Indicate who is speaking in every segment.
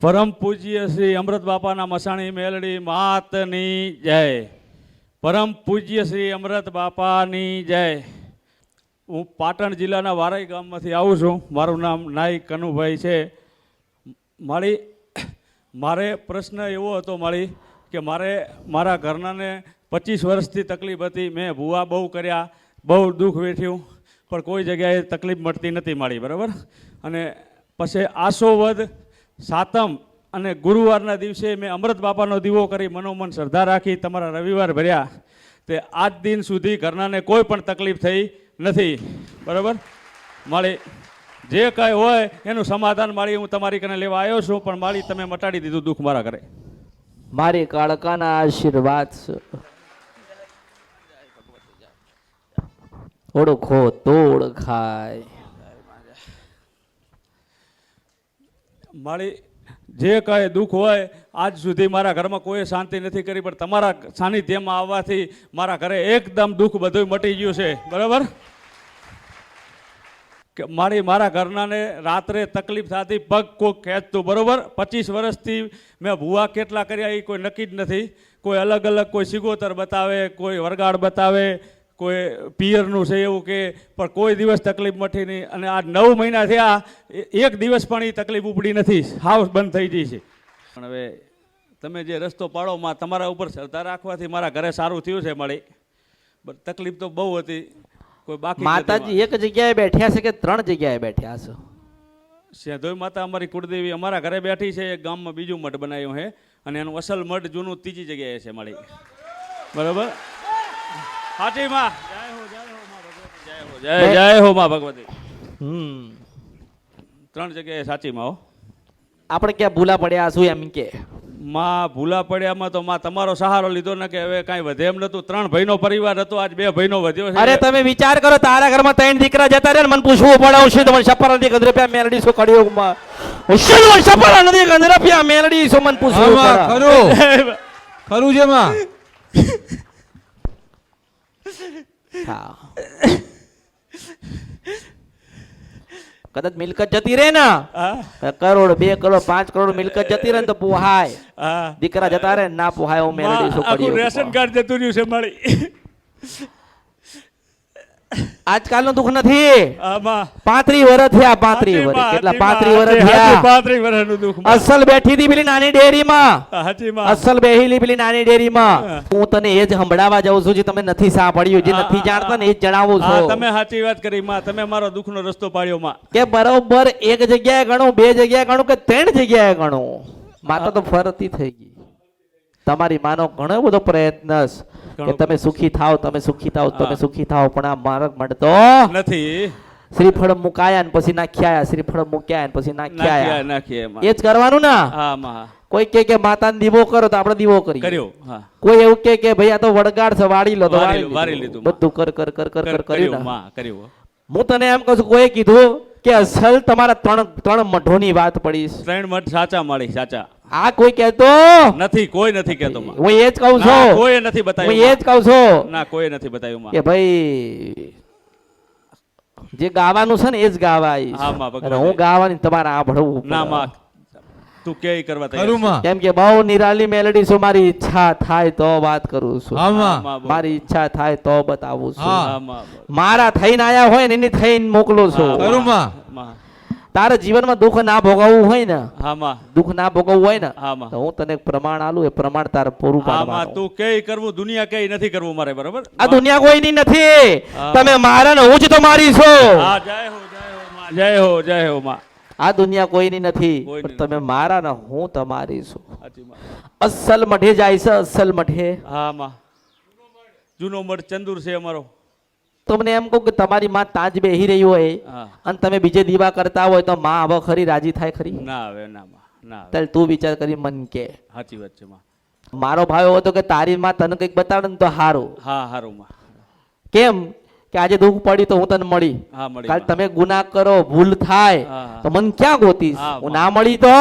Speaker 1: પરમ પૂજ્ય શ્રી અમૃત બાપાના મસાણી મેલડી માતની જય. પરમ પૂજ્ય શ્રી અમૃત બાપાની જય. હું પાટણ જિલ્લાના વારાઈ ગામમાંથી આવું છું. મારું નામ નાઈ કનુભાઈ છે. મારી મારે પ્રશ્ન એવો હતો મારી કે મારે મારા ઘરનાને પચીસ વર્ષથી તકલીફ હતી. મેં ભૂવા બહુ કર્યા, બહુ દુઃખ વેઠ્યું, પણ કોઈ જગ્યાએ તકલીફ મળતી નથી મારી, બરાબર? અને પછી આસો વધ સાતમ અને ગુરુવારના દિવસે મેં અમૃત બાપાનો દીવો કરી મનોમન શ્રદ્ધા રાખી તમારા રવિવાર ભર્યા. તે આજ દિન સુધી ઘરનાને કોઈ પણ તકલીફ થઈ નથી. બરાબર? મારી જે કાંઈ હોય એનું સમાધાન મારી હું તમારી કને લેવા આવ્યો છું, પણ મારી તમે મટાડી દીધું દુઃખ મારા ઘરે.
Speaker 2: મારી કાળકાના આશીર્વાદ ઓળખો, તોડ ખાય.
Speaker 1: મારી જે કાંઈ દુઃખ હોય, આજ સુધી મારા ઘરમાં કોઈ શાંતિ નથી કરી, પણ તમારા સાનિધ્યમાં આવવાથી મારા ઘરે એકદમ દુઃખ બધું મટી ગયું છે. બરાબર? કે મારી, મારા ઘરનાને રાત્રે તકલીફ થતી પગ કોક ખેંચતું, બરોબર? પચીસ વર્ષથી મેં ભૂવા કેટલા કર્યા એ કોઈ નક્કી જ નથી. કોઈ અલગ અલગ કોઈ સિગોતર બતાવે, કોઈ વરગાડ બતાવે કોઈ પિયરનું છે એવું કે પણ કોઈ દિવસ તકલીફ મઠી નહીં. અને આ નવ મહિના થયા એ- એક દિવસ પણ એ તકલીફ ઉપડી નથી. હાઉસ બંધ થઈ ગઈ છે. પણ હવે તમે જે રસ્તો પાડો માં તમારા ઉપર શ્રદ્ધા રાખવાથી મારા ઘરે સારું થયું છે મળી તકલીફ તો બહુ હતી. કોઈ બાકી
Speaker 2: માતાજી એક જગ્યાએ બેઠ્યા છે કે ત્રણ જગ્યાએ બેઠ્યા છે?
Speaker 1: સેધોઈ માતા અમારી કુળદેવી અમારા ઘરે બેઠી છે. એક ગામમાં બીજું મઠ બનાવ્યું છે. અને એનું અસલ મઠ જૂનું ત્રીજી જગ્યાએ છે મળી બરોબર? હાજી માં જય હો જય હો માં ભગવતી. જય હો જય જય હો માં ભગવતી
Speaker 2: હમ.
Speaker 1: ત્રણ જગ્યાએ સાચી માં હો.
Speaker 2: આપણે ક્યાં ભૂલા પડ્યા શું એમ કે?
Speaker 1: માં ભૂલા પડ્યામાં તો માં તમારો સહારો લીધો ને કે હવે કાંઈ વધે એમ નતું. ત્રણ ભાઈનો પરિવાર હતો આજ બે ભાઈનો વધ્યો છે.
Speaker 2: અરે તમે વિચાર કરો તારા ઘરમાં ત્રણ દીકરા જતા રહે મને પૂછવું પડે હું શું તમને સપર નથી ગંધરપ્યા મેલડી શું હું શું તમને નથી નથી ગંધરપ્યા મેલડી શું મને પૂછવું
Speaker 3: ખરું. ખરું છે માં.
Speaker 2: હા. કદાચ મિલકત જતી રહે ને? કરોડ બે કરોડ પાંચ કરોડ મિલકત જતી રહે ને તો પોહાય. દીકરા જતા રહે ને પોહાય હું મેલડી
Speaker 1: માં
Speaker 2: શું
Speaker 1: રેશન કાર્ડ જતું રહ્યું છે મળી
Speaker 2: આજકાલનું દુઃખ નથી. પાંત્રી વર્ષ થયા પાંત્રી વર્ષ કેટલા પાંત્રી વર્ષ થયા.
Speaker 1: પાંત્રી વર્ષનું દુઃખ
Speaker 2: અસલ બેઠી હતી પેલી નાની ડેરીમાં. અસલ બેહીલી પેલી નાની ડેરીમાં.
Speaker 1: હું.
Speaker 2: તને એ જ સંભળાવા જાઉં છું જે તમે નથી સાંભળ્યું જે નથી જાણતા ને એ જ જણાવું છું.
Speaker 1: તમે સાચી વાત કરી માં. તમે મારો દુઃખનો રસ્તો પાડ્યો માં.
Speaker 2: કે બરોબર એક જગ્યાએ ગણું બે જગ્યાએ ગણું કે ત્રણ જગ્યાએ ગણું? માતા તો ફરતી થઈ ગઈ. તમારી માનો ઘણો બધો પ્રયત્ન કે તમે સુખી થાવ તમે સુખી થાવ તમે સુખી થાવ પણ આ માર્ગ મળતો
Speaker 1: નથી.
Speaker 2: શ્રીફળ મુકાયા ને પછી નાખ્યા શ્રીફળ મુક્યા ને પછી નાખ્યા. એ જ કરવાનું ને? કોઈ કે કે માતાને દીવો કરો તો આપણે દીવો કરી
Speaker 1: કર્યો
Speaker 2: કોઈ એવું કે કે ભાઈ આ તો વડગાડ છે વાળી લો તો
Speaker 1: વાળી
Speaker 2: લીધું. બધું કર કર કર કર કર
Speaker 1: કર-
Speaker 2: કર્યું
Speaker 1: કર્યું.
Speaker 2: હું તને એમ કહું છું કોઈ કીધું કે અસલ તમારા ત્રણ ત્રણ મઠોની વાત પડી
Speaker 1: ત્રણ મઠ સાચા મળી સાચા.
Speaker 2: આ કોઈ કહેતો?
Speaker 1: નથી કોઈ નથી કહેતો
Speaker 2: હું એ જ કહું છું.
Speaker 1: કોઈ નથી
Speaker 2: હું
Speaker 1: બતાવ્યું
Speaker 2: એ જ કહું છું.
Speaker 1: ના કોઈ નથી બતાવ્યું
Speaker 2: કે ભાઈ જે ગાવાનું છે ને એ જ ગાવાય.
Speaker 1: હા,
Speaker 2: હું ગાવાની તમારે ભળવું
Speaker 1: ના. માં તું કે કરવા તૈયાર છે.
Speaker 2: કેમ કે બહુ નિરાલી મેલડી છું મારી ઈચ્છા થાય તો વાત કરું છું. મારી ઈચ્છા થાય તો બતાવું છું. મારા થઈને આયા હોય ને એની થઈને મોકલું છું. તારે જીવનમાં દુઃખ ના ભોગવવું હોય ને દુઃખ ના ભોગવવું હોય ને તો હું તને પ્રમાણ આલું એ પ્રમાણ તારે પૂરું
Speaker 1: હા
Speaker 2: પાડવાનું
Speaker 1: તું કે કરવું દુનિયા કે નથી કરવું મારે બરોબર?
Speaker 2: આ દુનિયા કોઈની નથી. તમે મારા ને હું જ તમારી છો.
Speaker 1: હા જય હો જય હો માં જય હો જય હો માં.
Speaker 2: આ દુનિયા કોઈની નથી પણ તમે મારા ને હું તમારી છું. અસલ મઠે જાય છે અસલ મઠે
Speaker 1: હા માં. જૂનો મઠ ચંદુર છે અમારો.
Speaker 2: તમને એમ કહું કે તમારી માં તાજ બેહી રહી હોય અને તમે બીજે દીવા કરતા હોય તો માં હવે ખરી રાજી થાય ખરી?
Speaker 1: ના આવે ના માં. ના
Speaker 2: તું વિચાર કરી મન કે.
Speaker 1: સાચી વાત છે માં.
Speaker 2: મારો ભાવ એવો હતો કે તારી માં તને કંઈક બતાડે ને તો હારું.
Speaker 1: હા હારું માં.
Speaker 2: કેમ? કે આજે દુઃખ પડ્યું તો હું તને મળી. કાલ તમે ગુના કરો ભૂલ થાય. તો મન ક્યાં ગોતીશ?
Speaker 1: હું
Speaker 2: ના મળી તો?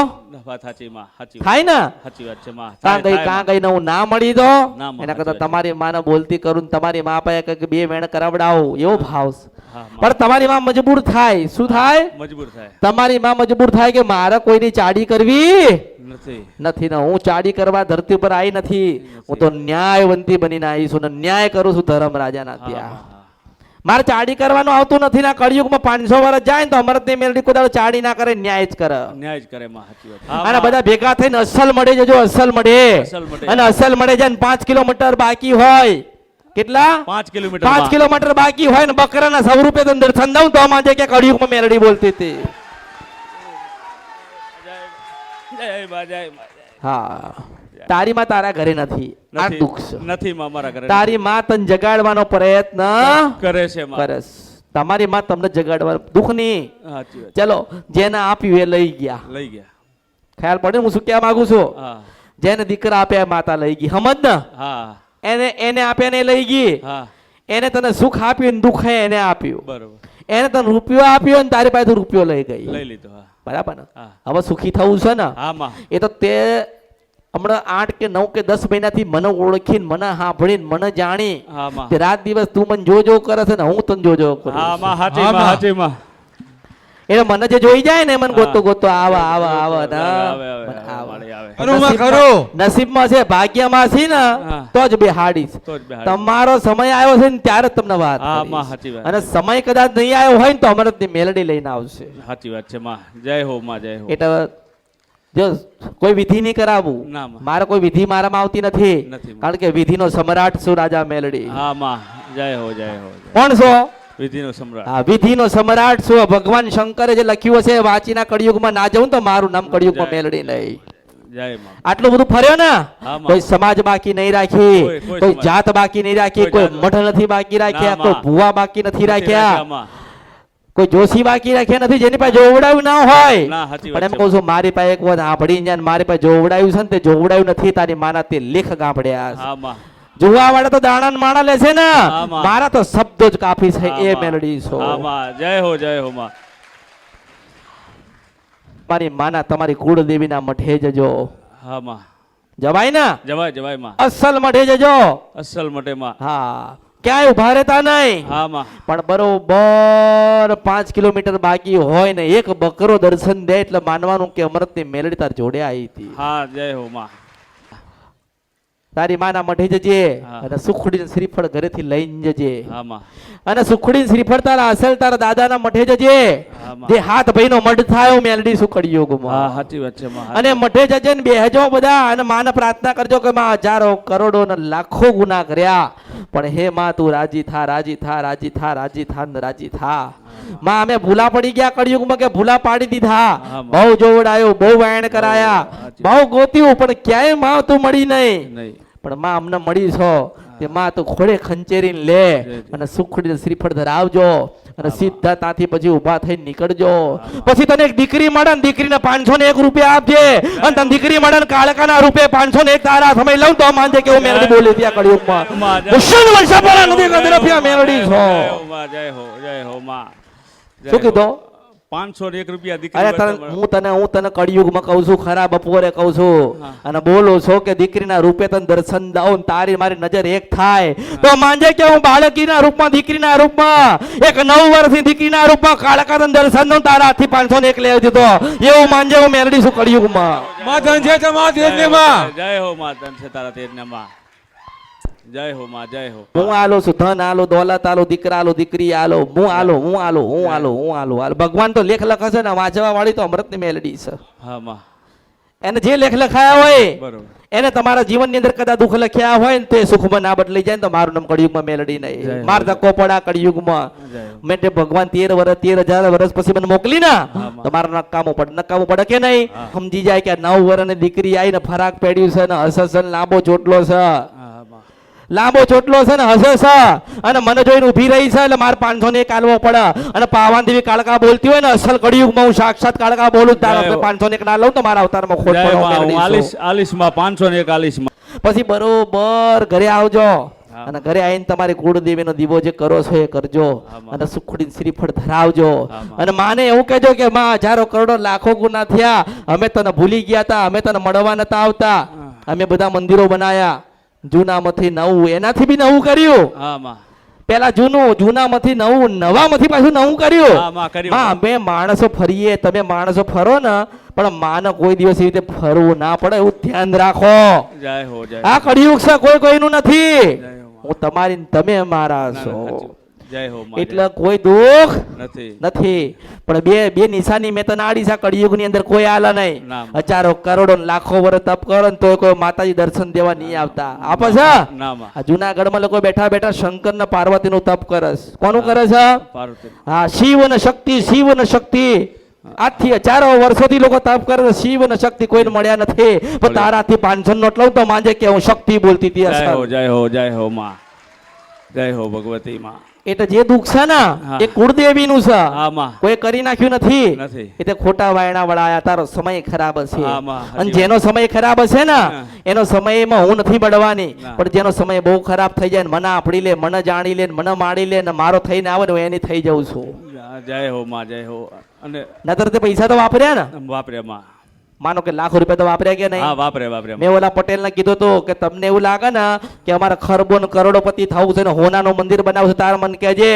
Speaker 2: થાય ને? કાં ગઈ કાં ગઈ ને હું ના મળી
Speaker 1: તો?
Speaker 2: એના કરતા તમારી માને બોલતી કરું તમારી મા પાસે કે બે વેણ કરાવડાવું એવો ભાવ. પણ તમારી માં મજબૂર થાય. શું થાય?
Speaker 1: મજબૂર થાય.
Speaker 2: તમારી માં મજબૂર થાય કે મારે કોઈની ચાડી કરવી?
Speaker 1: નથી.
Speaker 2: ને હું ચાડી કરવા ધરતી પર આવી નથી. હું તો ન્યાયવંતી બનીને આવી છું ને ન્યાય કરું છું ધર્મ રાજાના ત્યાં. મારે ચાડી કરવાનું આવતું નથી ના કળિયુગમાં પાંચસો વર્ષ જાય ને તો અમરતની મેલડી કોઈ ચાડી ના કરે ન્યાય જ કરે
Speaker 1: ન્યાય જ કરે
Speaker 2: અને બધા ભેગા થઈને અસલ મળે જજો અસલ મળે. અને અસલ મળે જાય ને પાંચ કિલોમીટર બાકી હોય કેટલા
Speaker 1: પાંચ કિલોમીટર
Speaker 2: પાંચ કિલોમીટર બાકી હોય ને બકરાના સ્વરૂપે તો દર્શન દઉં તો માજે કે કળિયુગમાં મેલડી બોલતી હતી. હા તારી માં તારા ઘરે નથી. આ
Speaker 1: નથી
Speaker 2: દુઃખ છે.
Speaker 1: નથી માં મારા ઘરે
Speaker 2: તારી માં તને જગાડવાનો પ્રયત્ન
Speaker 1: કરે છે
Speaker 2: કરે તમારી માં તમને જગાડવાનું દુઃખ નહીં. ચલો જેને આપ્યું એ લઈ ગયા.
Speaker 1: લઈ ગયા.
Speaker 2: ખ્યાલ પડે હું શું કહેવા માંગુ છું? જેને દીકરા આપ્યા માતા લઈ ગઈ. સમજ ને? એને એને આપ્યા ને લઈ ગઈ. એને તને સુખ આપ્યું ને દુઃખ એને આપ્યું.
Speaker 1: બરોબર.
Speaker 2: એને તને રૂપિયો આપ્યો ને તારી પાસે રૂપિયો લઈ ગઈ.
Speaker 1: લઈ લીધો
Speaker 2: બરાબર ને? હવે સુખી થવું છે ને? એ તો તે હમણાં આઠ કે નવ કે દસ મહિનાથી મને ઓળખીને મને સાંભળીને મને જાણી રાત દિવસ તું મને જો જો કરે છે ને હું તને જો જો કરું એટલે મને જે જોઈ જાય ને મને ગોતો ગોતો આવા આવા આવા ને નસીબમાં- છે ભાગ્યમાં છે ને તો જ બેહાડીશ
Speaker 1: હાડીશ
Speaker 2: તમારો સમય આવ્યો છે ને ત્યારે જ તમને વાત
Speaker 1: હા,
Speaker 2: કરીશ.
Speaker 1: માં, સાચી વાત.
Speaker 2: અને સમય કદાચ નહીં આવ્યો હોય ને તો અમરતની મેલડી લઈને આવશે.
Speaker 1: સાચી વાત છે માં. જય હો માં જય હો.
Speaker 2: એટલે જો કોઈ વિધિ નહીં કરાવવું મારે કોઈ વિધિ મારામાં આવતી નથી કારણ કે વિધિનો સમ્રાટ છું રાજા મેલડી.
Speaker 1: હા માં. જય હો જય હો
Speaker 2: કોણ છો?
Speaker 1: વિધિનો સમ્રાટ.
Speaker 2: હા વિધિનો સમ્રાટ છું. ભગવાન શંકરે જે લખ્યું હશે વાંચીના કળિયુગમાં ના જવું તો મારું નામ કળિયુગમાં. મેલડી નહીં. આટલું બધું ફર્યો ને? કોઈ સમાજ બાકી નહીં રાખી
Speaker 1: કોઈ-.
Speaker 2: જાત બાકી નહીં રાખી
Speaker 1: કોઈ
Speaker 2: મઠ નથી બાકી રાખ્યા કોઈ. ભુવા બાકી નથી રાખ્યા. કોઈ જોશી બાકી રાખ્યા નથી જેની પાસે જોવડાયું ના હોય. પણ એમ કહું છું મારી પાસે એક વાત સાંભળી ને મારી પાસે જોવડાયું છે ને તે જોવડાયું નથી તારી માના તે લેખ
Speaker 1: ગાંભળ્યા.
Speaker 2: જોવા વાળા તો દાણા ને માણા લેશે ને. મારા તો શબ્દો જ કાફી છે એ મેલડી છો.
Speaker 1: જય હો જય હો
Speaker 2: મારી માના તમારી કુળદેવીના મઠે જજો.
Speaker 1: હા માં.
Speaker 2: જવાય ને?
Speaker 1: જવાય જવાયમાં.
Speaker 2: અસલ મઠે જજો.
Speaker 1: અસલ મઠે માં.
Speaker 2: હા. ક્યાંય ઊભા રહેતા નહીં. પણ બરોબર પાંચ કિલોમીટર બાકી હોય ને એક બકરો દર્શન દે એટલે માનવાનું કે અમૃતની મેલડી તાર જોડે આવી હતી.
Speaker 1: હા જય હો માં.
Speaker 2: તારી માના મઠે જજે અને સુખડી શ્રીફળ ઘરેથી લઈને જજે. અને સુખડી શ્રીફળ તારા અસલ તારા દાદાના મઢે જજે. જે હાથ ભાઈ નો મઢ થાય મેલડી સુખડી
Speaker 1: માં
Speaker 2: અને મઠે જજે ને બેહજો બધા અને માને પ્રાર્થના કરજો કે માં હજારો કરોડો ને લાખો ગુના કર્યા. પણ હે માં તું રાજી થા રાજી થા રાજી થા રાજી થા ને રાજી થા. માં અમે ભૂલા પડી ગયા કળિયુગમાં કે ભૂલા પાડી દીધા. બહુ જોવડાયો બહુ વાયણ કરાયા. બહુ ગોત્યું પણ ક્યાંયમાં તું મળી નહીં. પણ માં અમને મળી છો. તે માં તું ખોડે ખંચેરીને લે. અને સુખડી શ્રીફળ ધરાવજો. સીધા ત્યાંથી પછી ઊભા થઈ નીકળજો. પછી તને એક દીકરી મળે ને દીકરીને પાંચસો ને એક રૂપિયા આપજે. અને તને દીકરી મળે ને કાળકાના રૂપે પાંચસો ને એક તારા સમય લઉં તો માનજે કે હું મેલડી બોલી ત્યાં કળિયુગમાં.
Speaker 1: માં, જય.
Speaker 2: દુષ્યંત વંશાપરા નદી કદરફિયા મેલડી છો.
Speaker 1: જય હો જય હો માં.
Speaker 2: શું કીધું?
Speaker 1: પાંચસો એક રૂપિયા દીકરી
Speaker 2: હું તને હું તને કળિયુગમાં કહું છું ખરા બપોરે કહું છું. અને બોલું છો કે દીકરીના રૂપે તને દર્શન દઉં તારી મારી નજર એક થાય. તો માનજે કે હું બાળકીના રૂપમાં દીકરીના રૂપમાં એક નવ વર્ષની દીકરીના રૂપમાં કાળકા તને દર્શન દઉં તારા હાથથી પાંચસો ને એક લઈ દીધો એવું માનજે હું મેળડી છું કળિયુગમાં.
Speaker 3: માંજન છે
Speaker 1: જય હો,
Speaker 3: માં
Speaker 1: જય હો માં ધન છે તારા તેજને માં જય હો માં જય હો.
Speaker 2: હું આલો છું ધન આલો દોલત આલો દીકરા આલો દીકરી આલો હું આલો હું આલો હું આલો હું આલો આલો. ભગવાન તો લેખ લખે છે ને વાંચવા વાળી તો અમૃતની મેલડી છે.
Speaker 1: હા માં.
Speaker 2: એને જે લેખ લખાયા હોય
Speaker 1: બરોબર.
Speaker 2: એને તમારા જીવનની અંદર કદા દુઃખ લખ્યા હોય ને તે સુખમાં ના બદલી જાય ને તો મારું નામ કળિયુગમાં મેલડી નહીં. માર ધક્કો પડા કળિયુગમાં. મેં તે ભગવાન તેર વર્ષ તેર હજાર વર્ષ પછી મને મોકલી ના.
Speaker 1: હા, માં.
Speaker 2: તો મારું નકામું પડે નકામું પડે કે નહીં? સમજી જાય કે નવ વર્ષની દીકરી આવીને ફરાક પેડ્યું છે ને હસે લાંબો ચોટલો છે. લાંબો ચોટલો છે ને હસે છે અને મને જોઈને ઊભી રહી છે એટલે મારે પાંચસો ને એક આલવો પડે. અને પાવાન દેવી કાળકા બોલતી હોય ને અસલ કળિયુગમાં હું સાક્ષાત કાળકા બોલું તારા પાંચસો ને એક ના લઉં તો મારા અવતારમાં ખોટ.
Speaker 1: આલીસ આલીસમાં પાંચસો ને એક આલીસમાં
Speaker 2: પછી બરોબર ઘરે આવજો. અને ઘરે આવીને તમારી કુળદેવીનો દીવો જે કરો છો એ કરજો. અને સુખડી શ્રીફળ ધરાવજો. અને માને એવું કહેજો કે માં હજારો કરોડો લાખો ગુના થયા. અમે તને ભૂલી ગયા હતા અમે તને મળવા નતા આવતા. અમે બધા મંદિરો બનાયા. જૂનામાંથી નવું એનાથી બી નવું કર્યું.
Speaker 1: હા
Speaker 2: પેલા જૂનું જૂનામાંથી નવું નવામાંથી પાછું નવું કર્યું.
Speaker 1: હા,
Speaker 2: અમે માણસો ફરીએ તમે માણસો ફરો ને પણ માને કોઈ દિવસ એવી રીતે ફરવું ના પડે એવું ધ્યાન રાખો. આ કળિયુગ છે કોઈ કોઈનું નથી.
Speaker 1: હો
Speaker 2: તમારી તમે મારા છો.
Speaker 1: જય હો
Speaker 2: એટલે કોઈ દુઃખ
Speaker 1: નથી.
Speaker 2: નથી. પણ બે બે નિશાની મેં તને આડી છે કળિયુગની અંદર કોઈ આલા નહીં. હજારો કરોડો લાખો વર્ષ તપ કરો ને તોય કોઈ માતાજી દર્શન દેવા નહીં આવતા. આપે છે
Speaker 1: ના માં.
Speaker 2: લોકો બેઠા બેઠા શંકર ને પાર્વતી નું તપ કરસ કોનું કરે છે? હા શિવ ને શક્તિ શિવ ને શક્તિ. આજથી હજારો વર્ષોથી લોકો તપ કરે શિવ ને શક્તિ કોઈને મળ્યા નથી. પણ તારાથી પાંચસો નો એટલો તો માંજે કે હું શક્તિ બોલતી હતી
Speaker 1: જય હો જય હો જય હો માં. જય હો ભગવતી માં.
Speaker 2: એટલે જે દુઃખ છે ને એ કુળદેવી નું છે કોઈ કરી નાખ્યું નથી. એટલે ખોટા વાયણા વળાયા તારો સમય ખરાબ
Speaker 1: સાચી
Speaker 2: અને જેનો સમય ખરાબ હશે ને. એનો સમયમાં હું નથી બળવાની. પણ જેનો સમય બહુ ખરાબ થઈ જાય ને મને આપડી લે મને જાણી લે ને મને માડી લે ને મારો થઈને આવે ને હું એની થઈ જાઉં છું.
Speaker 1: જય હો માં જય હો. અને
Speaker 2: નતર તે પૈસા તો વાપર્યા ને?
Speaker 1: વાપરે માં.
Speaker 2: માનો કે લાખો રૂપિયા તો વાપર્યા કે
Speaker 1: હા
Speaker 2: નહીં
Speaker 1: વાપરે વાપરે.
Speaker 2: મેં ઓલા પટેલ ને કીધું હતું કે તમને એવું લાગે ને કે અમારે ખરબો ને કરોડોપતિ થવું છે ને હોનાનું મંદિર બનાવશે તાર મન કહેજે.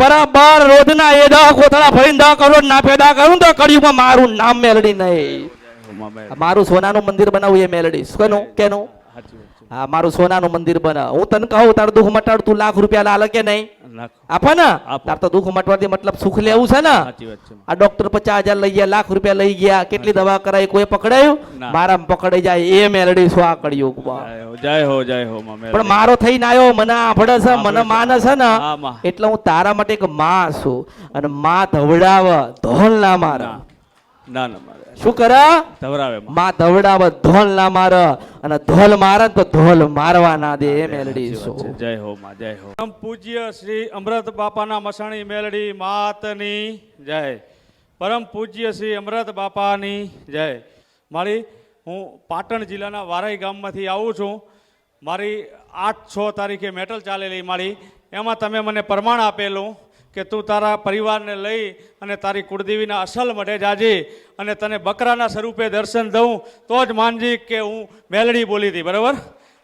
Speaker 2: બરાબર રોજના એ દહ કોથળા ભરીને દહ કરોડ ના પેદા કરું તો કળિયુગમાં મારું નામ મેલડી નહીં.
Speaker 1: હો
Speaker 2: મારું સોનાનું મંદિર બનાવવું એ મેલડી. કેનું? કેનું હા મારું સોનાનું મંદિર બનાવ. હું તને કહું તારું દુઃખ મટાડ તું લાખ રૂપિયા લાલે કે નહીં?
Speaker 1: નાખો.
Speaker 2: આપે ને. તાર તો દુઃખ મટવાથી મતલબ સુખ લેવું છે ને. આ ડોક્ટર પચાસ હજાર લઈ ગયા લાખ રૂપિયા લઈ ગયા કેટલી દવા કરાવી કોઈ પકડાયું? મારા પકડાઈ જાય એ મેલડી આ કળિયુગમાં
Speaker 1: જય હો જય હો.
Speaker 2: પણ મારો થઈને આવ્યો મને આભળે છે મને માને છે ને. એટલે હું તારા માટે એક માં છું. અને માં ધવડાવ ધોલ ના મારા.
Speaker 1: ના ના ના મારે
Speaker 2: શું કરે?
Speaker 1: ધવરાવે માં
Speaker 2: ધવડાવે ધોલ ના માર. અને ધોલ મારે તો ધોલ મારવા ના દે એ મેલડી
Speaker 1: છે. જય હો માં જય હો. પરમ પૂજ્ય શ્રી અમૃત બાપાના મસાણી મેલડી માતની જય. પરમ પૂજ્ય શ્રી અમૃત બાપાની જય. મારી હું પાટણ જિલ્લાના વારાઈ ગામમાંથી આવું છું. મારી આઠ છ તારીખે મેટલ ચાલેલી મારી. એમાં તમે મને પ્રમાણ આપેલું. કે તું તારા પરિવારને લઈ અને તારી કુળદેવીના અસલ મઢે જાજે અને તને બકરાના સ્વરૂપે દર્શન દઉં, તો જ માનજી કે હું મેલડી બોલી હતી બરાબર?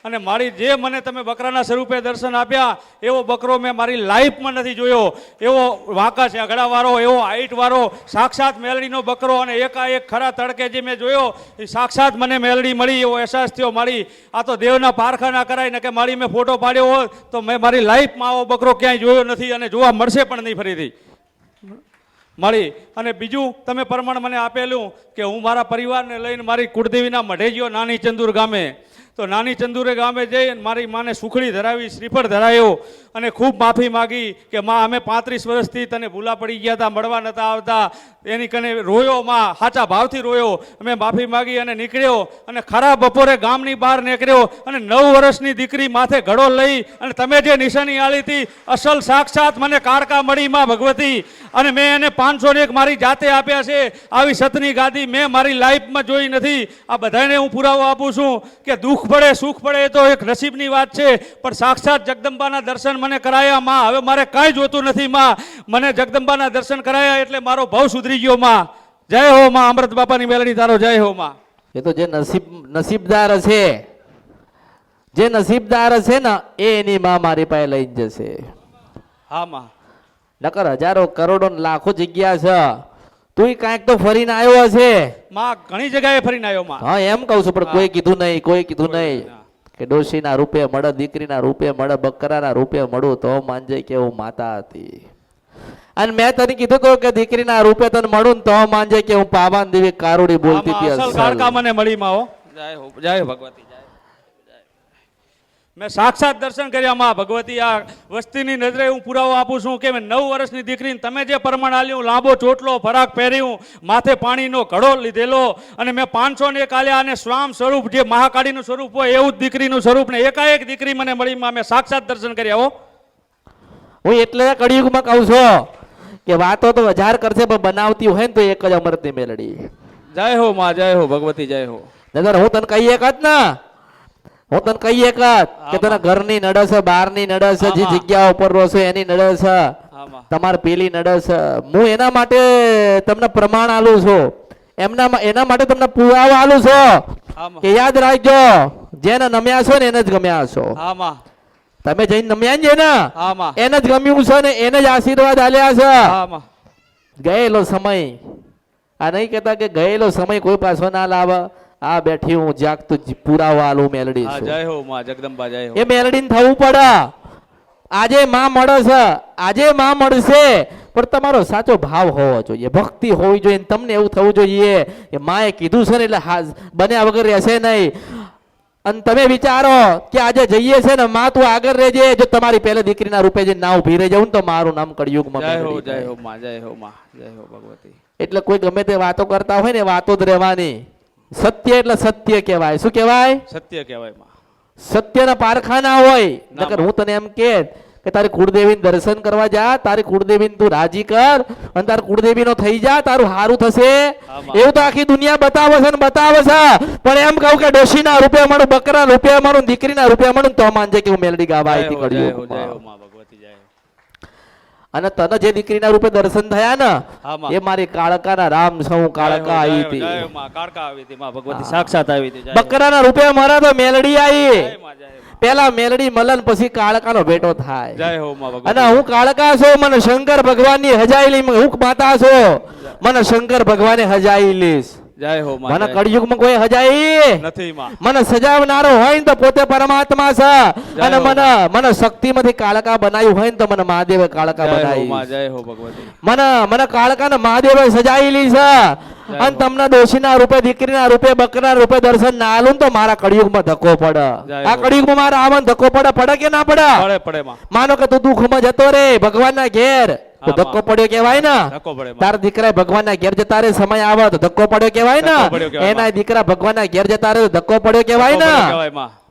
Speaker 1: અને મારી જે મને તમે બકરાના સ્વરૂપે દર્શન આપ્યા, એવો બકરો મેં મારી લાઈફમાં નથી જોયો. એવો વાંકા છે, અઘડાવાળો, એવો હાઈટવાળો, સાક્ષાત મેલડીનો બકરો અને એકાએક ખરા તડકે જે મેં જોયો, એ સાક્ષાત મને મેલડી મળી, એવો અહેસાસ થયો મારી. આ તો દેવના પારખા ના કરાય, ને કે મારી મેં ફોટો પાડ્યો હોત, તો મેં મારી લાઈફમાં આવો બકરો ક્યાંય જોયો નથી અને જોવા મળશે પણ નહીં ફરીથી. મળી અને બીજું તમે પ્રમાણ મને આપેલું કે હું મારા પરિવારને લઈને મારી કુળદેવીના મઢે નાની ચંદુર ગામે તો નાની ચંદુરે ગામે જઈ અને મારી માને સુખડી ધરાવી, શ્રીફળ ધરાયો અને ખૂબ માફી માગી કે માં, અમે પાંત્રીસ વર્ષથી તને ભૂલા પડી ગયા હતા મળવા નતા આવતા. એની કને રોયો માં, સાચા ભાવથી રોયો. અમે માફી માગી અને નીકળ્યો અને ખરા બપોરે ગામની બહાર નીકળ્યો અને નવ વર્ષની દીકરી માથે ઘડો લઈ અને તમે જે નિશાની આળી હતી, અસલ સાક્ષાત મને કારકા મળી માં ભગવતી. અને મેં એને પાંચસો ને એક મારી જાતે આપ્યા છે. આવી સતની ગાદી મેં મારી લાઈફમાં જોઈ નથી. આ બધાને હું પુરાવો આપું છું કે દુઃખ પડે સુખ પડે એ તો એક નસીબની વાત છે. પણ સાક્ષાત જગદંબાના દર્શન મને કરાયા માં. હવે મારે કાંઈ જોતું નથી માં. મને જગદંબાના દર્શન કરાયા એટલે મારો ભાવ સુધરી ગયો માં. જય હો માં. અમૃત બાપાની મેલડી તારો જય હો માં.
Speaker 2: એ તો જે નસીબ નસીબદાર છે જે નસીબદાર છે ને એ એની માં મારી પાસે લઈ જશે.
Speaker 1: હા માં.
Speaker 2: નકર હજારો કરોડો લાખો જગ્યા છે. તું કાંઈક તો ફરીને આવ્યો હશે.
Speaker 1: માં ઘણી જગ્યાએ ફરીને આવ્યો માં.
Speaker 2: હા એમ કહું છું પણ કોઈ કીધું નહીં કોઈ કીધું નહીં. કે ડોશીના રૂપે મળે દીકરીના રૂપે મળે બકરાના રૂપે મળું તો માનજે કે હું માતા હતી. અને મેં તને કીધું તો કે દીકરીના રૂપે તને મળું ને તો માનજે કે હું પાવાન દેવી કારુડી બોલતી હતી
Speaker 1: અસલ. કાળકા મને મળી માં હો. જય હો જય ભગવતી જય મેં સાક્ષાત દર્શન કર્યા માં ભગવતી આ વસ્તીની નજરે હું પુરાવો આપું છું કે મેં નવ વર્ષની દીકરીને તમે જે પ્રમાણ આલ્યું લાંબો ચોટલો ફરાક પહેર્યું માથે પાણીનો ઘડો લીધેલો અને મેં પાંચસો ને એક આલ્યા અને સ્વામ સ્વરૂપ જે મહાકાળીનું સ્વરૂપ હોય એવું જ દીકરીનું સ્વરૂપ ને એકાએક દીકરી મને મળી માં મેં સાક્ષાત દર્શન કર્યા હો.
Speaker 2: હું એટલે કળિયુગમાં કહું છું કે વાતો તો હજાર કરશે પણ બનાવતી હોય ને તો એક જ અમૃતની મેલડી.
Speaker 1: જય હો માં જય હો ભગવતી જય હો.
Speaker 2: નગર હું તને કહી એક જ ને હું તને કહી એક કે તને ઘરની નડસ બહારની નડસ જે જગ્યા ઉપર રહો છો એની નડસ તમારે પેલી નડસ હું એના માટે તમને પ્રમાણ આલું છું. એમના એના માટે તમને પુરાવો આલું છું. કે યાદ રાખજો જેને નમ્યા છો ને એને જ ગમ્યા છો. તમે જઈને નમ્યા ને
Speaker 1: આમાં.
Speaker 2: એને જ ગમ્યું છે ને એને જ આશીર્વાદ આલ્યા છે. ગયેલો સમય. આ નહીં કહેતા કે ગયેલો સમય કોઈ પાછો ના લાવે. આ બેઠી હું જાગતું પુરાવો આલું મેલડી છું.
Speaker 1: જય હો માં જગદંબા જય હો.
Speaker 2: એ મેલડીને થવું પડે. આજે માં મળે છે આજે માં મળશે. પણ તમારો સાચો ભાવ હોવો જોઈએ ભક્તિ હોવી જોઈએ તમને એવું થવું જોઈએ. કે માએ કીધું છે ને એટલે બન્યા વગર રહેશે નહીં. અને તમે વિચારો કે આજે જઈએ છે ને માં તું આગળ રહેજે. જો તમારી પહેલે દીકરીના રૂપે જે ના ઊભી રહી જવું ને તો મારું નામ કળિયુગમાં
Speaker 1: જય હો જય હો માં જય હો માં જય હો ભગવતી.
Speaker 2: એટલે કોઈ ગમે તે વાતો કરતા હોય ને વાતો જ રહેવાની. સત્ય એટલે સત્ય કહેવાય. શું કહેવાય?
Speaker 1: સત્ય કહેવાય
Speaker 2: સત્યના પારખા ના હોય નકર હું તને એમ કે કે તારી કુળદેવીને દર્શન કરવા જા તારી કુળદેવીને તું રાજી કર અને તારી કુળદેવીનો થઈ જા તારું હારું થશે. એવું તો આખી દુનિયા બતાવે છે ને બતાવે છે પણ એમ કહું કે ડોશીના રૂપિયા મારું બકરા રૂપિયા મારું દીકરીના રૂપિયા મારું તો માનજે કે હું મેલડી ગાવા આવી
Speaker 1: હો જય હો જય હો
Speaker 2: કડ્યું
Speaker 1: માં ભગવતી જય હો
Speaker 2: અને તને જે દીકરીના રૂપે દર્શન થયા ને એ મારી કાળકાના રામ સૌ કાળકા આવી હતી.
Speaker 1: કાળકા આવી માં ભગવતી સાક્ષાત આવી હતી
Speaker 2: બકરાના રૂપે મારા તો મેલડી આવી પેલા મેલડી મલન પછી કાળકાનો ભેટો થાય.
Speaker 1: જય હો
Speaker 2: અને હું કાળકા છું મને શંકર ભગવાનની હજાયેલી હું માતા છું. મને શંકર ભગવાને હજાયેલીશ
Speaker 1: જય હો
Speaker 2: મને કળિયુગમાં કોઈ હજાઈ
Speaker 1: નથી માં.
Speaker 2: મને સજાવનારો હોય ને તો પોતે પરમાત્મા છે. અને મને મને શક્તિમાંથી કાળકા બનાવ્યું હોય ને તો મને મહાદેવે કાળકા બનાવી.
Speaker 1: જય હો ભગવતી.
Speaker 2: મને મને કાળકાને મહાદેવે સજાયેલી છે. અને તમને દોશીના રૂપે દીકરીના રૂપે બકરા રૂપે દર્શન ના આલું ને તો મારા કળિયુગમાં ધક્કો પડે. આ. કળિયુગમાં મારા આવન ધક્કો પડે પડે કે ના પડે?
Speaker 1: પડે પડે
Speaker 2: માનો કે તું દુઃખમાં જતો રે ભગવાનના ઘેર. તો ધક્કો પડ્યો કેવાય ને. તારા દીકરા ભગવાનના ઘેર જતા રે સમય આવે તો ધક્કો પડ્યો કેવાય ને. એના દીકરા ભગવાન ના ઘેર જતા રે તો ધક્કો પડ્યો
Speaker 1: કેવાય
Speaker 2: ને.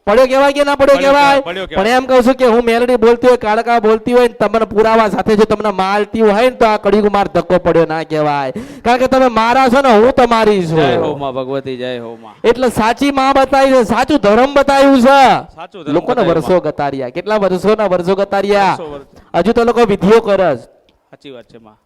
Speaker 1: પડ્યો કહેવાય
Speaker 2: કે ના પડ્યો
Speaker 1: પડ્યો
Speaker 2: પણ એમ કહું છું કે હું મેલડી બોલતી હોય કાળકા બોલતી હોય તમને પુરાવા સાથે જો તમને માલતી હોય ને તો આ કડીગું માર ધક્કો પડ્યો ના કહેવાય. કારણ કે તમે મારા છો ને હું તમારી
Speaker 1: જય હો માં ભગવતી જય હો માં.
Speaker 2: એટલે સાચી માં બતાવી છે સાચું ધર્મ બતાવ્યું છે.
Speaker 1: સાચું
Speaker 2: લોકોને વર્ષો ગતાર્યા. કેટલા વર્ષોના વર્ષો ગતાર્યા. હજુ તો લોકો વિધિઓ કરે છે.
Speaker 1: સાચી વાત છે માં.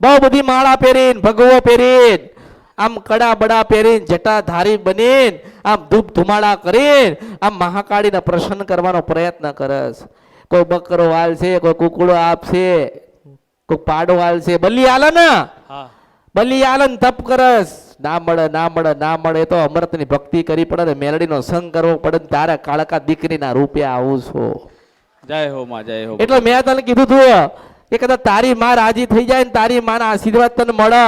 Speaker 2: બહુ બધી માળા પહેરીને ભગવો પહેરીને આમ કડા બડા પહેરીને જટા ધારી બનીને આમ ધૂપ ધુમાડા કરીને આમ મહાકાળીને પ્રસન્ન કરવાનો પ્રયત્ન કરસ. કોઈ બકરો હાલશે કોઈ કુકડો આપશે કોઈ પાડો હાલશે બલી હાલે ને? બલી હાલે ને તપ કરસ. ના મળે ના મળે ના મળે તો અમૃતની ભક્તિ કરી પડે ને મેલડીનો સંગ કરવો પડે ને તારે કાળકા દીકરીના રૂપે આવું છું.
Speaker 1: જય હો માં જય હો
Speaker 2: એટલે મેં તને કીધું તું કે કદાચ તારી માં રાજી થઈ જાય ને તારી માના આશીર્વાદ તને મળે.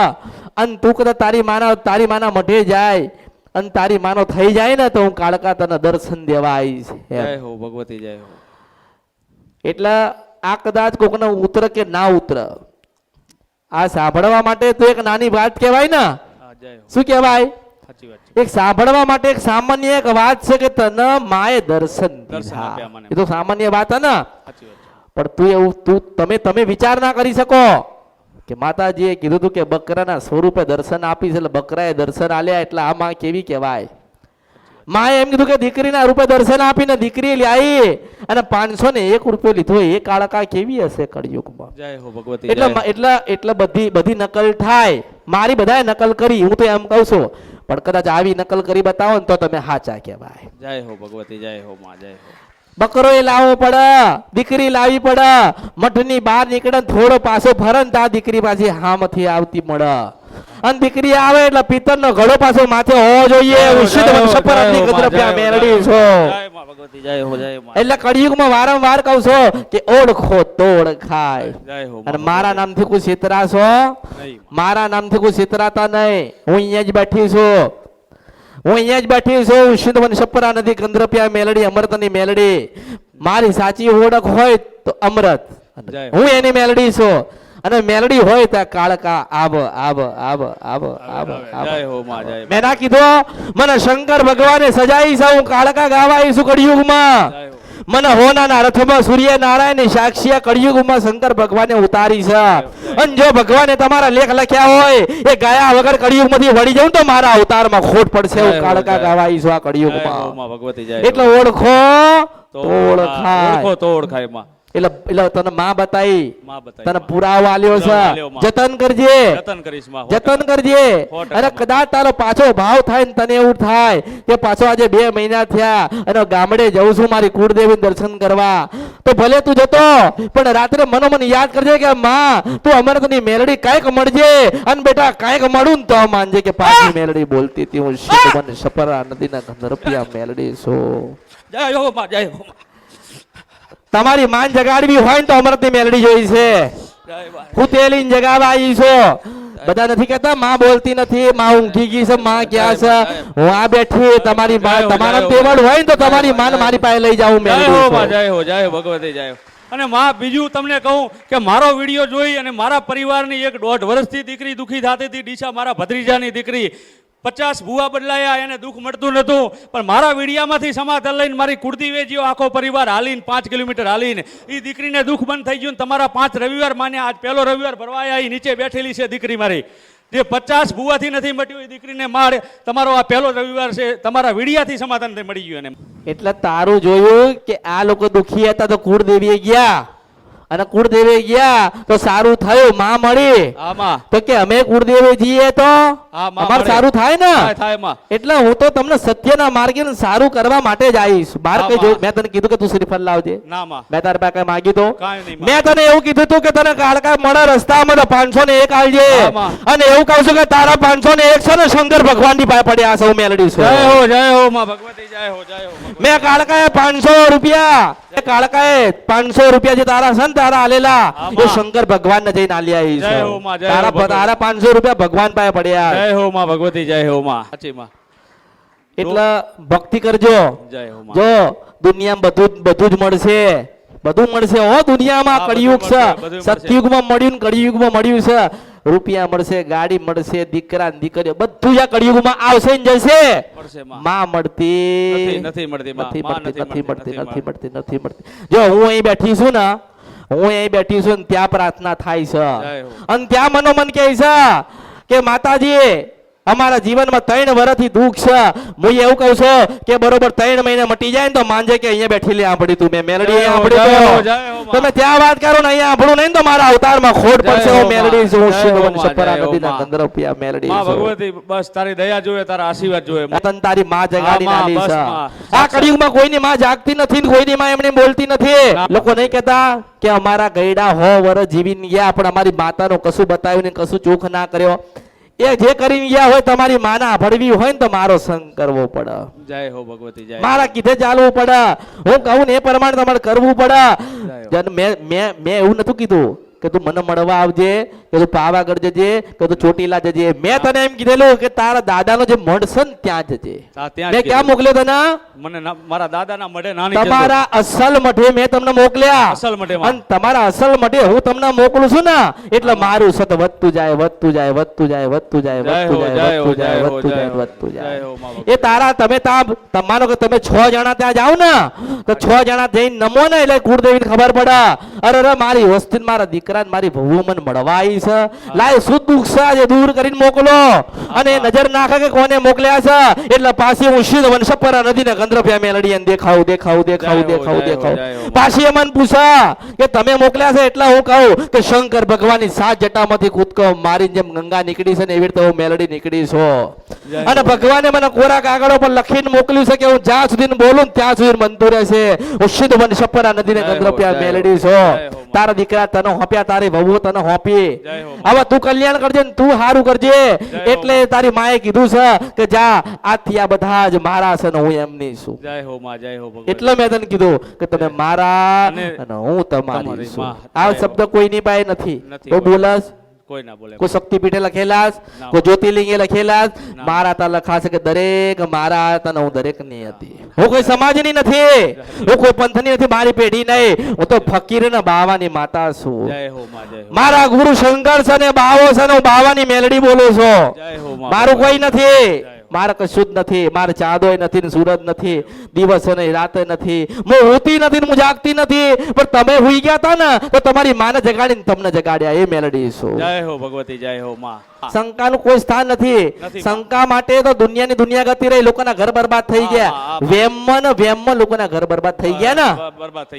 Speaker 2: અને તું કદાચ તારી માના તારી માના મઢે જાય અને તારી માનો થઈ જાય ને તો હું કાળકા તને દર્શન દેવા આવીશ.
Speaker 1: જય હો ભગવતી જય હો.
Speaker 2: એટલે આ કદાચ કોકને ઉતર કે ના ઉતર. આ સાંભળવા માટે તો એક નાની વાત કહેવાય ને. શું કહેવાય? એક સાંભળવા માટે એક સામાન્ય એક વાત છે કે તને માએ દર્શન. એ તો સામાન્ય વાત હે ને. પણ તું એવું તું તમે તમે વિચાર ના કરી શકો. કે માતાજીએ કીધું હતું કે બકરાના સ્વરૂપે દર્શન આપીશ એટલે બકરાએ દર્શન આલ્યા એટલે આ માં કેવી કહેવાય? માએ એમ કીધું કે દીકરીના રૂપે દર્શન આપીને દીકરી લાવી અને પાંચસો ને એક રૂપિયો લીધો એ કાળકા કેવી હશે કળિયુગમાં? એટલે એટલે એટલે બધી બધી નકલ થાય. મારી બધાએ નકલ કરી હું તો એમ કહું છું. પણ કદાચ આવી નકલ કરી બતાવો ને તો તમે હાચા કહેવાય.
Speaker 1: જય હો ભગવતી જય હો માં જય હો.
Speaker 2: બકરો એ લાવવો પડે દીકરી લાવી પડે મઠની બહાર નીકળે થોડો પાછો ફરન તા દીકરી પાછી હામથી આવતી મળે. અને દીકરી આવે એટલે પિત્તરનો ઘડો પાછો માથે હોવો જોઈએ. ઉષિત
Speaker 1: જય હો,
Speaker 2: વંશ પર
Speaker 1: જય
Speaker 2: આટલી
Speaker 1: હો, માં,
Speaker 2: ગદ્રપ્યા
Speaker 1: જય હો,
Speaker 2: મેળવી
Speaker 1: જય
Speaker 2: છો.
Speaker 1: હો. જય માં ભગવતી જય હો જય માં.
Speaker 2: એટલે કળિયુગમાં વારંવાર કહું છો કે ઓળખો
Speaker 1: તોડ ખાય.
Speaker 2: અને મારા નામથી કોઈ છેતરાશો? મારા નામથી કોઈ છેતરાતા નહીં. હું અહીંયા જ બેઠી છું. હું અહીંયા જ બેઠી છું શુદ્ધ વંશપરા નદી ગંદ્રપ્યા મેલડી અમૃતની મેલડી. મારી સાચી ઓળખ હોય તો અમૃત હું એની મેલડી છું. અને મેલડી હોય તો કાળકા આબ આબ આબ આબ
Speaker 1: આબમાં મેં
Speaker 2: ના કીધો મને શંકર ભગવાને સજાઈ હું કાળકા ગાવા આવીશું કળિયુગમાં. મને હોનાના રથમાં સૂર્ય નારાયણ સાક્ષી કળિયુગમાં શંકર ભગવાને ઉતારી છે. અને જો ભગવાને તમારા લેખ લખ્યા હોય એ ગયા વગર કળિયુગમાંથી વળી જાઉં તો મારા અવતારમાં ખોટ પડશે હું કાળકા
Speaker 1: ગાવા
Speaker 2: આવીશું આ કળિયુગમાં.
Speaker 1: માં
Speaker 2: એટલે ઓળખો
Speaker 1: તો
Speaker 2: ઓળખાય.
Speaker 1: ઓળખો તો ઓળખાયમાં.
Speaker 2: એટલે એટલે તને માં
Speaker 1: બતાવી
Speaker 2: તને. પુરાવો આલ્યો છે. જતન કરજે.
Speaker 1: જતન
Speaker 2: કરજે. અને કદાચ તારો પાછો ભાવ થાય ને તને એવું થાય કે પાછો આજે બે મહિના થયા અને ગામડે જઉં છું મારી કુળદેવી દર્શન કરવા. તો ભલે તું જતો પણ રાત્રે મનોમન યાદ કરજે કે માં તું અમારે તની મેલડી કાંઈક મળજે. અને બેટા કાંઈક મળું ને તો માનજે કે પાછી મેલડી બોલતી હતી. હું શિવમન સપરા નદીના ગંધર્પિયા મેલડી છું.
Speaker 1: જય હો જય હો.
Speaker 2: તમારી માન જગાડવી હોય ને તો અમરતની મેલડી જોઈ છે. હું તેલી જગાવા આવી છું. બધા નથી કહેતા માં બોલતી નથી માં ઊંઘી ગઈ છે માં ક્યાં છે? હું આ બેઠી તમારી માં તમારા તેવડ હોય ને તો તમારી માન મારી પાસે લઈ જાઉં
Speaker 1: જય હો માં
Speaker 2: મેળવી
Speaker 1: જય હો જય ભગવતે ભગવતી જય અને માં બીજું તમને કહું કે મારો વીડિયો જોઈ અને મારા પરિવારની એક દોઢ વર્ષથી દીકરી દુઃખી થતી હતી ડીશા મારા ભત્રીજાની દીકરી પચાસ ભૂવા બદલાયા, એને દુઃખ મળતું નહોતું. પણ મારા વીડિયામાંથી સમાધાન લઈને મારી કુર્તી વેચ્યો આખો પરિવાર હાલીને, પાંચ કિલોમીટર હાલીને. એ દીકરીને દુઃખ બંધ થઈ ગયું તમારા પાંચ રવિવાર માને, આજ પહેલો રવિવાર ભરવાયા એ નીચે બેઠેલી છે દીકરી મારી. જે પચાસ ભૂવાથી નથી મટ્યું એ દીકરીને મારે, તમારો આ પહેલો રવિવાર છે, તમારા વીડિયાથી સમાધાન થઈ મળી ગયું એને.
Speaker 2: એટલે તારું જોયું કે આ લોકો દુઃખી હતા તો કુળદેવીએ ગયા? અને કુળદેવે ગયા તો સારું થયું માં મળી. તો કે અમે કુળદેવે જઈએ તો?
Speaker 1: મળે.
Speaker 2: સારું થાય ને? એટલે હું તો તમને સત્યના માર્ગે સારું કરવા માટે જ આવીશ. બાર કઈ જો
Speaker 1: મેં.
Speaker 2: તને કીધું કે તું શ્રીફળ લાવજે.
Speaker 1: મેં.
Speaker 2: તારા પાસે માગી તો.
Speaker 1: માં.
Speaker 2: તને એવું કીધું તું કે તને કાળકા મળે રસ્તા મળે પાંચસો ને એક
Speaker 1: આવજે
Speaker 2: અને એવું કહું છું કે તારા પાંચસો ને એક છે ને શંકર ભગવાનની પાસે પડ્યા છે હું મેલડી છું.
Speaker 1: જય હો જય હો માં ભગવતી જય હો જય હો.
Speaker 2: મેં કાળકાએ પાંચસો રૂપિયા. એ કાળકાએ પાંચસો રૂપિયા જે તારા ને તારા આલેલા. એ શંકર ભગવાન ને જઈને આલ્યા એ
Speaker 1: જય હો, માં, જય
Speaker 2: તારા તારા પાંચસો રૂપિયા ભગવાન પાસે પડ્યા.
Speaker 1: જય હો માં ભગવતી જય હો માં. સાચી માં.
Speaker 2: એટલે ભક્તિ કરજો.
Speaker 1: જય હો માં.
Speaker 2: જો દુનિયામાં બધું બધું જ મળશે. બધું મળશે હો દુનિયામાં કળિયુગ છે. સતયુગમાં મળ્યું ને કળિયુગમાં મળ્યું છે. રૂપિયા મળશે ગાડી મળશે દીકરા દીકરીઓ બધું જ આ કળિયુગમાં આવશે ને જશે.
Speaker 1: માં.
Speaker 2: મળતી.
Speaker 1: નથી મળતી
Speaker 2: નથી મળતી નથી. મળતી નથી મળતી. જો હું અહીં બેઠી છું ને હું અહીં બેઠી છું ને ત્યાં પ્રાર્થના થાય છે. અને ત્યાં મનોમન કહે છે કે માતાજી અમારા જીવનમાં ત્રણ વર્ષથી દુઃખ છે હું એવું કહું છું કે બરોબર ત્રણ મહિને મટી જાય ને તો માનજે કે અહીંયા બેઠેલી આપડી તું મેં મેલડી. તમે ત્યાં વાત કરો ને અહીંયા આપણું નહીં તો મારા અવતારમાં ખોટ પડશે
Speaker 1: હું
Speaker 2: મેલડી છું હું
Speaker 1: માં.
Speaker 2: શિવ
Speaker 1: જય હો, વંશમાં.
Speaker 2: પરા નદીના
Speaker 1: માં.
Speaker 2: ગંધર્વપિયા મેલડી
Speaker 1: માં ભગવતી બસ તારી દયા જોવે તારા આશીર્વાદ જોવે
Speaker 2: તન તારી માં જગાડી નાલી છે. આ કળિયુગમાં કોઈની માં જાગતી નથી ને કોઈની માં એમની બોલતી નથી લોકો નહીં કહેતા કે અમારા ગયડા હો વર જીવીને ગયા પણ અમારી માતાનો કશું બતાવ્યું ને કશું ચોખ ના કર્યો એ જે કરીને ગયા હોય તમારી માના ભળવી હોય ને તો મારો સંગ કરવો પડે.
Speaker 1: જય હો ભગવતી જય.
Speaker 2: મારા કીધે ચાલવું પડે. હું કહું ને એ પ્રમાણે તમારે કરવું પડે. મેં મેં એવું નતું કીધું. કે તું મને મળવા આવજે કે તું પાવાગઢ જજે કે તું ચોટીલા જજે. મેં તને એમ કીધેલું કે તારા દાદાનો જે મઢ છે ને ત્યાં જજે. મેં ક્યાં મોકલ્યો તને?
Speaker 1: મને મારા દાદાના મઢે નાની
Speaker 2: તમારા અસલ મઢે મેં તમને મોકલ્યા.
Speaker 1: અસલ મઢે
Speaker 2: અને તમારા અસલ મઢે હું તમને મોકલું છું ને એટલે મારું સત વધતું જાય વધતું જાય વધતું જાય વધતું જાય વધતું જાય વધતું જાય વધતું
Speaker 1: જાય
Speaker 2: વધતું
Speaker 1: જાય.
Speaker 2: એ તારા તમે ત્યાં તમારો કે તમે છ જણા ત્યાં જાઓ ને તો છ જણા જઈને નમો ને એટલે કુળદેવીને ખબર પડે. અરે અરે મારી વસ્તી મારા દીકરા ને મારી ભવું મને મળવાઈ છે. લાય શું દુઃખ છે આજે દૂર કરીને મોકલો. અને નજર નાખે કે કોને મોકલ્યા છે. એટલે પાછી હું શીધ વંશપરા નદીને ગંદ્રભ્યા મેલડી અને દેખાવું દેખાવું દેખાવું દેખાવું દેખાવું. પાછી મને પૂછા કે તમે મોકલ્યા છે એટલે હું કહું કે શંકર ભગવાનની સાત જટામાંથી કૂદકો મારી જેમ ગંગા નીકળી છે ને એવી રીતે હું મેલડી નીકળી છો. અને ભગવાને મને કોરા કાગળો પર લખીને મોકલ્યું છે કે હું જ્યાં સુધી બોલું ને ત્યાં સુધી બનતું રહેશે હું સિદ્ધ વન સપરા નદીને ગંદ્રપ્યા મેલડી છો. તારા દીકરા તને હોપ્યા તારી વહુ તને હોપી. હવે તું કલ્યાણ કરજે ને તું સારું કરજે. એટલે તારી માએ કીધું છે કે જા આથી આ બધા જ મારા છે ને હું એમની છું.
Speaker 1: જય હો માં જય હો
Speaker 2: એટલે મેં તને કીધું કે તમે મારા
Speaker 1: અને
Speaker 2: હું તમારી છું. આ શબ્દ કોઈની પાસે નથી. કોઈ. બોલસ
Speaker 1: કોઈ ના બોલે.
Speaker 2: કોઈ શક્તિપીઠે લખેલા કોઈ જ્યોતિર્લિંગે લખેલા મારા તા લખાશે કે દરેક મારા તને હું દરેકની હતી. હું કોઈ સમાજની નથી. હું કોઈ પંથની નથી મારી પેઢી નહીં. હું તો ફકીર ને બાવાની માતા છું. મારા ગુરુ શંકર છે ને બાવો છે ને હું બાવાની મેલડી બોલું છું. મારું કોઈ નથી. મારે કશું જ નથી, મારે ચાંદોય નથી ને સૂરજ નથી, દિવસો ને રાતે નથી. હું હોતી નથી હું જાગતી નથી, પણ તમે હોઈ ગયા હતા ને, તો તમારી માને જગાડીને તમને જગાડ્યા, એ મેલડી શું
Speaker 1: જય હો ભગવતી, જય હો માં.
Speaker 2: શંકાનું કોઈ સ્થાન નથી. શંકા માટે તો દુનિયાની દુનિયા ગતિ રહી લોકોના ઘર બરબાદ થઈ ગયા. વેમમાં વેમમાં લોકોના ઘર બરબાદ થઈ ગયા ને?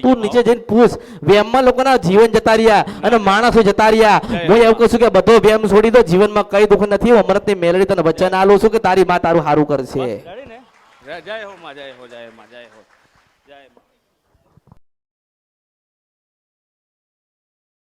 Speaker 2: તું નીચે જઈને પૂછ. વેમમાં લોકોના જીવન જતા રહ્યા અને માણસો જતા રહ્યા. હું એવું કહું છું કે બધો વેમ છોડી દો જીવનમાં કઈ દુઃખ નથી. હું અમૃતની મેળવી તને વચન આલું છું કે તારી માં તારું સારું કરશે.
Speaker 1: જય હો માં જય હો જય માં જય હો.